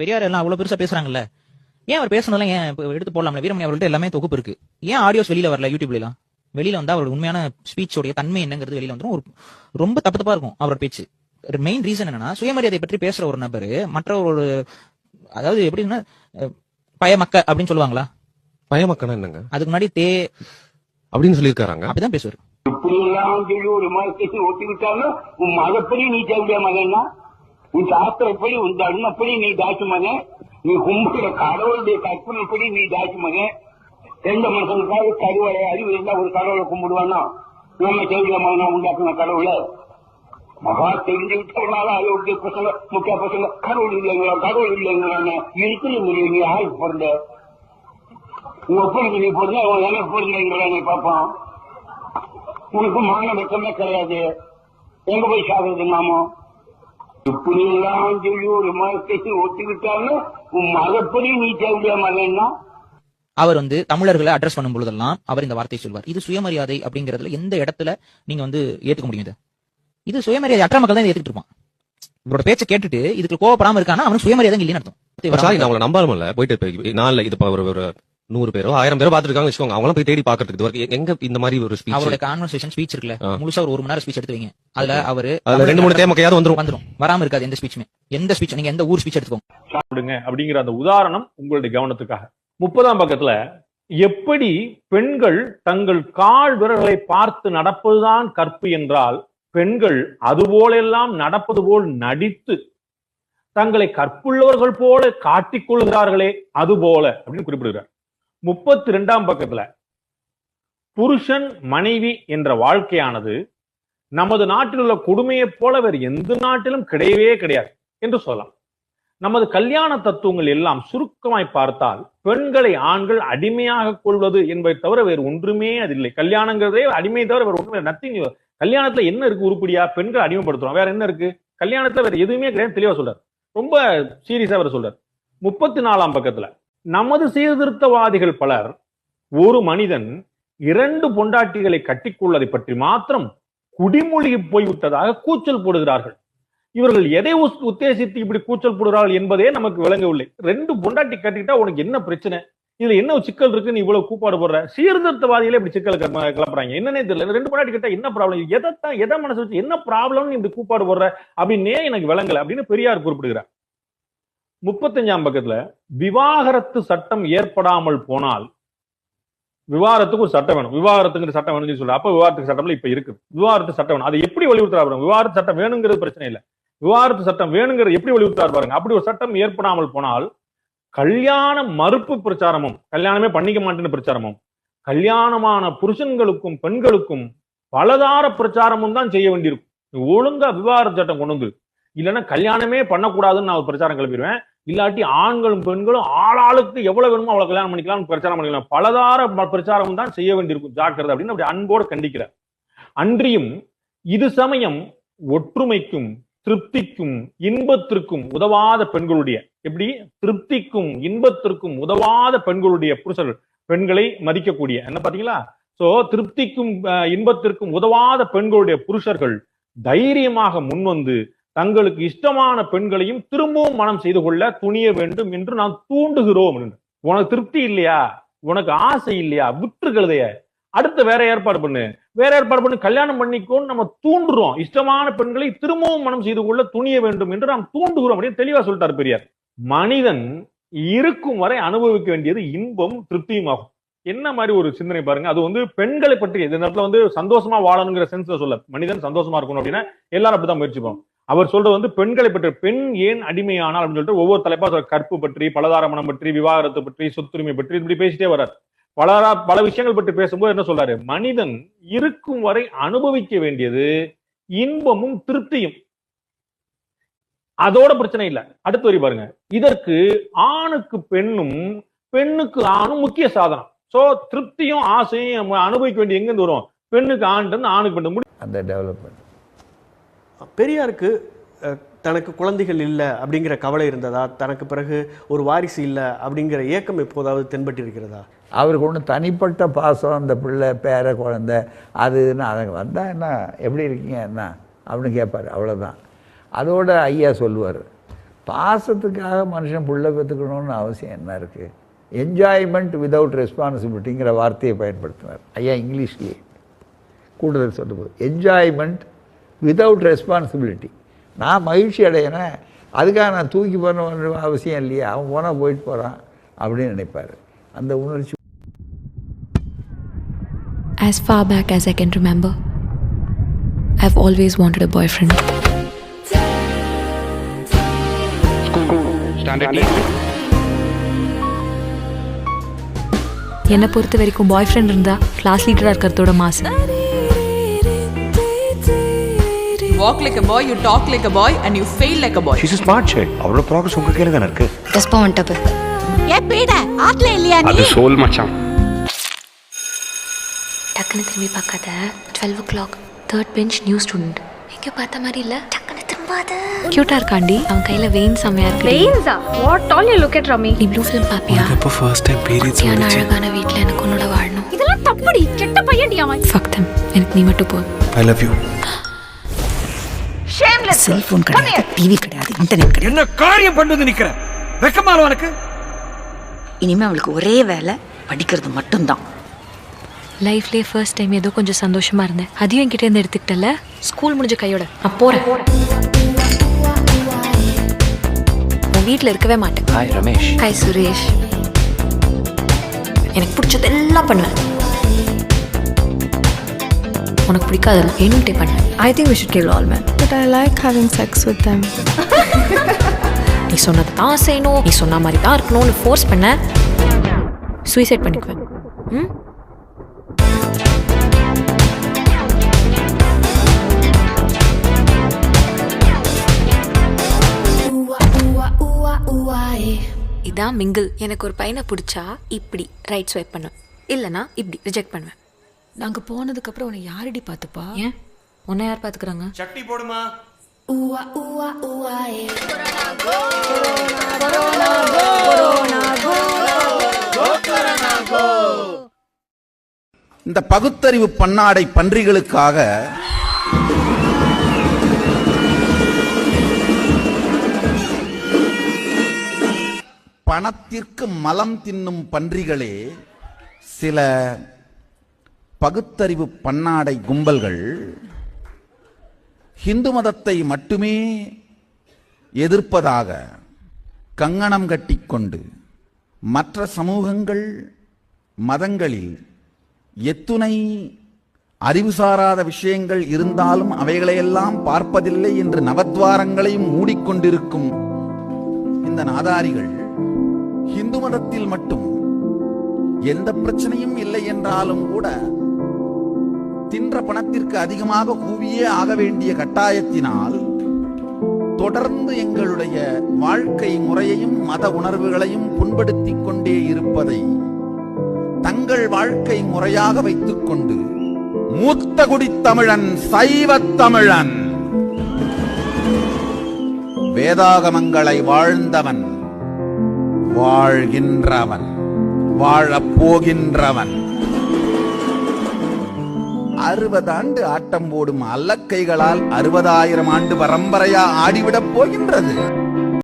பெரியார் எல்லாம் அவ்வளவு பெருசா பேசுறாங்கல்ல. ஏன் அவர் பேசுனதெல்லாம் ஏன் எடுத்து போடலாம்ல? வீரமணி அவர்கள்ட்ட எல்லாமே தொகுப்பு இருக்கு. ஏன் ஆடியோஸ் வெளியில வரல யூடியூப்ல எல்லாம்? வெளியில வந்தா அவரோட உண்மையான ஸ்பீச்சோடைய தன்மை என்னங்கிறது வெளியில வந்துரும். ஒரு ரொம்ப தப்பு தப்பா இருக்கும் அவரோட பேச்சு. மெயின் ரீசன் என்னன்னா சுயமரியாதை பற்றி பேசுற ஒரு நபர் மற்ற ஒரு அதாவது எப்படின்னா பயமக்க அப்படின்னு சொல்லுவாங்களா? பயமக்கனா என்னங்க? அதுக்கு முன்னாடி தே அப்படின்னு சொல்லியிருக்காங்க அப்படிதான் பேசுவார். இப்படி எல்லாம் சொல்லி ஒரு மதத்தை ஒட்டி விட்டாலும் மதப்படி நீ தேவையா மகன்னா? உன் சாஸ்திரப்படி உன் தர்மப்படி நீ தாச்சு மகன் நீ கும்பிடுற கடவுளுடைய கற்பனைப்படி நீ தாச்சு மகன் எந்த மனுஷனுக்காவது கருவறை அறிவு இருந்தா ஒரு கடவுளை கும்பிடுவானா நம்ம தேவையா மகனா உண்டாக்குன கடவுளை? மகா தெரிஞ்சு விட்டவனால அதோடைய பசங்க முக்கிய பசங்க கடவுள் இல்லைங்களா கடவுள் இல்லைங்களான்னு. இருக்கிற முடியும் நீ யாருக்கு பிறந்த உங்க ஒப்பனுக்கு நீ பிறந்த உன் எனக்கு பிறந்தீங்களான்னு பார்ப்பான். உனக்கு மான வெக்கமே கிடையாது. எங்க போய் சாகுறது மாமோ? இப்படி எல்லாம் சொல்லி ஒரு மதத்தை ஒட்டி உன் மதப்படி நீ தேவையா மகன்னா அவர் வந்து தமிழர்களை அட்ரஸ் பண்ணும் பொழுதெல்லாம் அவர் இந்த வார்த்தையை சொல்வார். இது சுயமரியாதை அப்படிங்கறதுல எந்த இடத்துல நீங்க வந்து ஏத்துக்க முடியும் இது? சுயமரியாதை அற்ற மக்கள் தான் ஏத்துக்கிட்டு இருப்பான். இவரோட பேச்சை கேட்டுட்டு இதுக்கு கோவப்படாம இருக்கானா அவனுக்கு சுயமரியாதை இல்லைன்னு இப்ப சாரி நான் அர்த்தம் உங்களை நம்பாலும்ல போயிட்டு நான் நாள்ல இது ஒரு நூறு பேரோ ஆயிரம் பேரோ பாத்துருக்காங்க வச்சுக்கோங்க. அவங்க போய் தேடி பாக்குறதுக்கு வரைக்கும். எங்க இந்த மாதிரி ஒரு ஸ்பீச் அவரோட கான்வர்சேஷன் ஸ்பீச் இருக்குல்ல. முழுசா ஒரு ஒரு மணி நேரம் ஸ்பீச் எடுத்து வைங்க. அதுல அவரு அதுல ரெண்டு மூணு தேமக்கையாவது வந்துரும். வந்துரும். வராம இருக்காது எந்த ஸ்பீச்சுமே எந்த ஸ்பீச் நீங்க எந்த ஊர் ஸ்பீச் எடுத்துக்கோங்க. சாப்பிடுங்க அப்படிங்கிற அந்த உதாரணம் உங்களுடைய கவனத்துக்காக. முப்பதாம் பக்கத்துல எப்படி பெண்கள் தங்கள் கால் விரல்களை பார்த்து நடப்பதுதான் கற்பு என்றால் பெண்கள் அதுபோலெல்லாம் நடப்பது போல் நடித்து தங்களை கற்புள்ளவர்கள் போல காட்டிக் கொள்கிறார்களே அதுபோல அப்படின்னு குறிப்பிடுகிறார். முப்பத்தி ரெண்டாம் பக்கத்துல. புருஷன் மனைவி என்ற வாழ்க்கையானது நமது நாட்டில் உள்ள கொடுமையைப் போல வேறு எந்த நாட்டிலும் கிடையவே கிடையாது என்று சொல்லலாம். நமது கல்யாண தத்துவங்கள் எல்லாம் சுருக்கமாய் பார்த்தால் பெண்களை ஆண்கள் அடிமையாக கொள்வது என்பதை தவிர வேறு ஒன்றுமே அது இல்லை. கல்யாணங்கிறதே அடிமை தவிர வேறு ஒன்றுமே நத்திங் கல்யாணத்துல என்ன இருக்கு உருப்படியா? பெண்கள் அடிமைப்படுத்துறோம். வேற என்ன இருக்கு? கல்யாணத்துல வேற எதுவுமே கிடையாது தெளிவா சொல்றாரு. ரொம்ப சீரியஸா அவர் சொல்றாரு. முப்பத்தி நாலாம் பக்கத்துல. நமது சீர்திருத்தவாதிகள் பலர் ஒரு மனிதன் இரண்டு பொண்டாட்டிகளை கட்டிக்கொள்வதை பற்றி மாத்திரம் குடிமொழி போய்விட்டதாக கூச்சல் போடுகிறார்கள். இவர்கள் எதை உத்தேசித்து இப்படி கூச்சல் போடுகிறார்கள் என்பதே நமக்கு விளங்கவில்லை. ரெண்டு பொண்டாட்டி கட்டிக்கிட்டா உனக்கு என்ன பிரச்சனை? இதுல என்ன சிக்கல் இருக்கு? நீ இவ்வளவு கூப்பாடு போடுற. சீர்திருத்தவாதிகளே இப்படி சிக்கல் கிளப்புறாங்க என்னன்னே தெரியல. ரெண்டு பொண்டாட்டி கிட்ட என்ன ப்ராப்ளம் எதைத்தான் எதை மனசு வச்சு என்ன ப்ராப்ளம் இப்படி கூப்பாடு போடுற? அப்படின்னே எனக்கு விளங்கல அப்படின்னு பெரியார் குறிப்பிடுகிறார். முப்பத்தஞ்சாம் பக்கத்துல விவாகரத்து சட்டம் ஏற்படாமல் போனால் விவாகரத்துக்கு ஒரு சட்டம் வேணும். விவாகரத்துங்கிற சட்டம் வேணும்னு சொல்லி அப்ப விவாகரத்துக்கு சட்டம்ல இப்ப இருக்கு. விவாகரத்து சட்டம் வேணும். அதை எப்படி வலியுறுத்துறா விவாகரத்து சட்டம் வேணுங்கிறது பிரச்சனை இல்ல. விவாகரத்து சட்டம் வேணுங்கிறது எப்படி வலியுறுத்தார் பாருங்க. அப்படி ஒரு சட்டம் ஏற்படாமல் போனால் கல்யாண மறுப்பு பிரச்சாரமும் கல்யாணமே பண்ணிக்க மாட்டேன்னு பிரச்சாரமும் கல்யாணமான புருஷன்களுக்கும் பெண்களுக்கும் பலதார பிரச்சாரமும் தான் செய்ய வேண்டியிருக்கும். ஒழுங்கா விவாகரத்து சட்டம் கொண்டு வந்து இல்லைன்னா கல்யாணமே பண்ணக்கூடாதுன்னு நான் ஒரு பிரச்சாரம் கிளம்பிடுவேன். இல்லாட்டி ஆண்களும் பெண்களும் ஆளாளுக்கு எவ்வளவு வேணுமோ அவ்வளவு கல்யாணம் பண்ணிக்கலாம் பிரச்சாரம் பண்ணிக்கலாம். பலதார பிரச்சாரம் பிரச்சாரமும் தான் செய்ய வேண்டியிருக்கும். ஜாக்கிரதை அப்படின்னு அப்படி அன்போடு கண்டிக்கிறார். அன்றியும் இது சமயம் ஒற்றுமைக்கும் திருப்திக்கும் இன்பத்திற்கும் உதவாத பெண்களுடைய எப்படி? திருப்திக்கும் இன்பத்திற்கும் உதவாத பெண்களுடைய புருஷர்கள் பெண்களை மதிக்கக்கூடிய என்ன பாத்தீங்களா சோ திருப்திக்கும் இன்பத்திற்கும் உதவாத பெண்களுடைய புருஷர்கள் தைரியமாக முன்வந்து தங்களுக்கு இஷ்டமான பெண்களையும் திரும்பவும் மனம் செய்து கொள்ள துணிய வேண்டும் என்று நாம் தூண்டுகிறோம் என்று. உனக்கு திருப்தி இல்லையா? உனக்கு ஆசை இல்லையா? விட்டுருக்கிறதைய. அடுத்து வேற ஏற்பாடு பண்ணு. வேற ஏற்பாடு பண்ணி கல்யாணம் பண்ணிக்கோன்னு நம்ம தூண்டுறோம். இஷ்டமான பெண்களை திரும்பவும் மனம் செய்து கொள்ள துணிய வேண்டும் என்று நாம் தூண்டுகிறோம் அப்படின்னு தெளிவா சொல்லிட்டார் பெரியார். மனிதன் இருக்கும் வரை அனுபவிக்க வேண்டியது இன்பம் திருப்தியும் ஆகும் என்ன மாதிரி ஒரு சிந்தனை பாருங்க. அது வந்து பெண்களை பற்றி இந்த நேரத்துல வந்து சந்தோஷமா வாழணுங்கிற சென்ஸ்ல சொல்ல மனிதன் சந்தோஷமா இருக்கணும் அப்படின்னா எல்லாரும் அப்படிதான் முயற்சிப்போம் அவர் சொல்றது வந்து பெண்களை பற்றி பெண் ஏன் அடிமையானால் அப்படின்னு சொல்லிட்டு ஒவ்வொரு தலைப்பா சொல்ற கற்பு பற்றி பலதாரமணம் பற்றி விவாகரத்து பற்றி சொத்துரிமை பற்றி இப்படி பேசிட்டே வர்றார். பலரா பல விஷயங்கள் பற்றி பேசும்போது என்ன சொல்றாரு? மனிதன் இருக்கும் வரை அனுபவிக்க வேண்டியது இன்பமும் திருப்தியும். அதோட பிரச்சனை இல்ல. அடுத்து வரி பாருங்க. இதற்கு ஆணுக்கு பெண்ணும் பெண்ணுக்கு ஆணும் முக்கிய சாதனம். சோ திருப்தியும் ஆசையும் அனுபவிக்க வேண்டிய எங்க இருந்து வரும்? பெண்ணுக்கு ஆண்டு ஆணுக்கு பெண்ணு அந்த டெவலப்மெண்ட் பெரியாருக்கு தனக்கு குழந்தைகள் இல்லை அப்படிங்கிற கவலை இருந்ததா? தனக்கு பிறகு ஒரு வாரிசு இல்லை அப்படிங்கிற ஏக்கம் எப்போதாவது தென்பட்டிருக்கிறதா? அவருக்கு ஒன்று தனிப்பட்ட பாசம் அந்த பிள்ளை பேர குழந்த அது இதுன்னு அதை வந்தால் என்ன எப்படி இருக்கீங்க என்ன? அப்படின்னு கேட்பார் அவ்வளோதான் அதோட ஐயா சொல்லுவார் பாசத்துக்காக மனுஷன் புள்ள பெற்றுக்கணும்னு அவசியம் என்ன இருக்குது என்ஜாய்மெண்ட் விதவுட் ரெஸ்பான்சிபிலிட்டிங்கிற வார்த்தையை பயன்படுத்தினார். ஐயா இங்கிலீஷ்லேயே கூடுதல் சொல்லும்போது என்ஜாய்மெண்ட் விதவுட் ரெஸ்பான்சிபிலிட்டி நான் மகிழ்ச்சி அடையிறேன். அதுக்காக நான் தூக்கி பண்ண அவசியம் இல்லையே. அவன் போனால் போயிட்டு போகிறான் அப்படின்னு நினைப்பார். அந்த உணர்ச்சி As far back as I can remember, I've always wanted a boyfriend. என்னை பொறுத்த வரைக்கும் பாய் ஃப்ரெண்ட் இருந்தா கிளாஸ் லீடரா இருக்கிறதோட மாசு. Walk like a boy, you talk like a boy, and you fail like a boy. She's smart child அவரோட progress உங்க கையில தானே இருக்கு? டஸ்பா வந்துட்டப்ப ஏன் பேட ஆட்ல இல்லையா அது சோல் மச்சான். டக்குன்னு திரும்பி பார்க்காத. Twelve o'clock third bench new student எங்க பார்த்த மாதிரி இல்ல? டக்குன்னு திரும்பாத. கியூட்டா இருக்காண்டி. அவன் கையில வெயின் செம்மையா இருக்கு வெயின்ஸா what all you look at ரமி நீ ப்ளூ ஃபிலிம் பாப்பியா? எப்போ ஃபர்ஸ்ட் டைம் பீரியட்ஸ் தியான அழகான வீட்ல எனக்கு உன்னோட வாழணும். இதெல்லாம் தப்புடி கெட்ட பையன்டி அவன். ஃபக் தம் எனக்கு நீ மட்டும் போ ஐ லவ் யூ செல்போன் கிடையாது டிவி கிடையாது இன்டர்நெட் கிடையாது என்ன காரியம் பண்ணு நிக்கிற? வெக்கமால உனக்கு? இனிமே அவளுக்கு ஒரே வேலை படிக்கிறது மட்டும்தான். லைஃப்லயே ஃபர்ஸ்ட் டைம் ஏதோ கொஞ்சம் சந்தோஷமா இருந்தேன். அதையும் என்கிட்ட இருந்து எடுத்துக்கிட்டல? ஸ்கூல் முடிஞ்ச கையோட நான் போறேன். உன் வீட்ல இருக்கவே மாட்டேன். ஹாய் ரமேஷ் ஹாய் சுரேஷ் எனக்கு பிடிச்சதெல்லாம் பண்ணுவேன். உனக்கு பிடிக்காது என்கிட்ட பண்ண. I think we should kill all man but I like having sex with them. நீ சொன்னதை தான் செய்யணும். நீ சொன்ன மாதிரி தான் இருக்கணும்னு ஃபோர்ஸ் பண்ண. சூசைட் பண்ணிக்குவேன் ம்? இதான் மிங்கிள் எனக்கு ஒரு பையனை பிடிச்சா இப்படி ரைட் ஸ்வைப் பண்ணுவேன் இல்லைனா இப்படி ரிஜெக்ட் பண்ணுவேன் நாங்க போனதுக்கு அப்புறம் உன்னை யாரடி பார்த்துப்பா? ஏன்? உன்னை யார் பார்த்துக்கிறாங்க? சட்னி போடுமா? இந்த பகுத்தறிவு பன்னாடை பன்றிகளுக்காக பணத்திற்கு மலம் தின்னும் பன்றிகளே சில பகுத்தறிவு பன்னாடை கும்பல்கள் ஹிந்து மதத்தை மட்டுமே எதிர்ப்பதாக கங்கணம் கட்டிக்கொண்டு மற்ற சமூகங்கள் மதங்களில் எத்துணை அறிவு சாராத விஷயங்கள் இருந்தாலும் அவைகளையெல்லாம் பார்ப்பதில்லை என்று நவத்வாரங்களையும் மூடிக்கொண்டிருக்கும் இந்த நாதாரிகள் இந்து மதத்தில் மட்டும் எந்த பிரச்சனையும் இல்லை என்றாலும் கூட தின்ற பணத்திற்கு அதிகமாக கூவியே ஆக வேண்டிய கட்டாயத்தினால் தொடர்ந்து எங்களுடைய வாழ்க்கை முறையையும் மத உணர்வுகளையும் புண்படுத்திக் கொண்டே இருப்பதை தங்கள் வாழ்க்கை முறையாக வைத்துக் கொண்டு மூத்த குடித்தமிழன் சைவத் தமிழன் வேதாகமங்களை வாழ்ந்தவன் வாழ்கின்றவன் வாழப்போகின்றவன். அறுபது ஆண்டு ஆட்டம் போடும் அல்லக்கைகளால் அறுபதாயிரம் ஆண்டு பரம்பரையா ஆடிவிடப் போகின்றது.